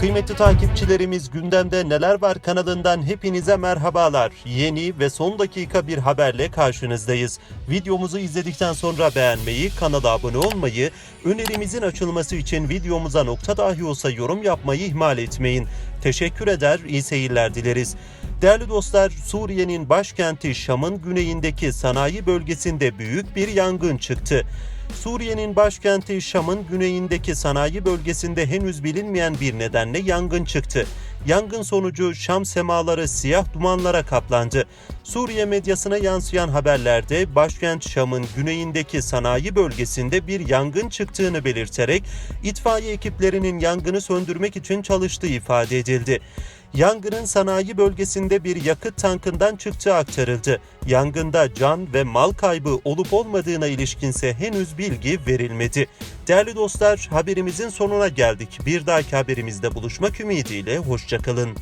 Kıymetli takipçilerimiz gündemde neler var kanalından hepinize merhabalar. Yeni ve son dakika bir haberle karşınızdayız. Videomuzu izledikten sonra beğenmeyi, kanala abone olmayı, önerimizin açılması için videomuza nokta dahi olsa yorum yapmayı ihmal etmeyin. Teşekkür eder, iyi seyirler dileriz. Değerli dostlar, Suriye'nin başkenti Şam'ın güneyindeki sanayi bölgesinde büyük bir yangın çıktı. Suriye'nin başkenti Şam'ın güneyindeki sanayi bölgesinde henüz bilinmeyen bir nedenle yangın çıktı. Yangın sonucu Şam semaları siyah dumanlara kaplandı. Suriye medyasına yansıyan haberlerde başkent Şam'ın güneyindeki sanayi bölgesinde bir yangın çıktığını belirterek itfaiye ekiplerinin yangını söndürmek için çalıştığı ifade edildi. Yangının sanayi bölgesinde bir yakıt tankından çıktığı aktarıldı. Yangında can ve mal kaybı olup olmadığına ilişkinse henüz bilgi verilmedi. Değerli dostlar haberimizin sonuna geldik. Bir dahaki haberimizde buluşmak ümidiyle hoşçakalın. Hoşçakalın.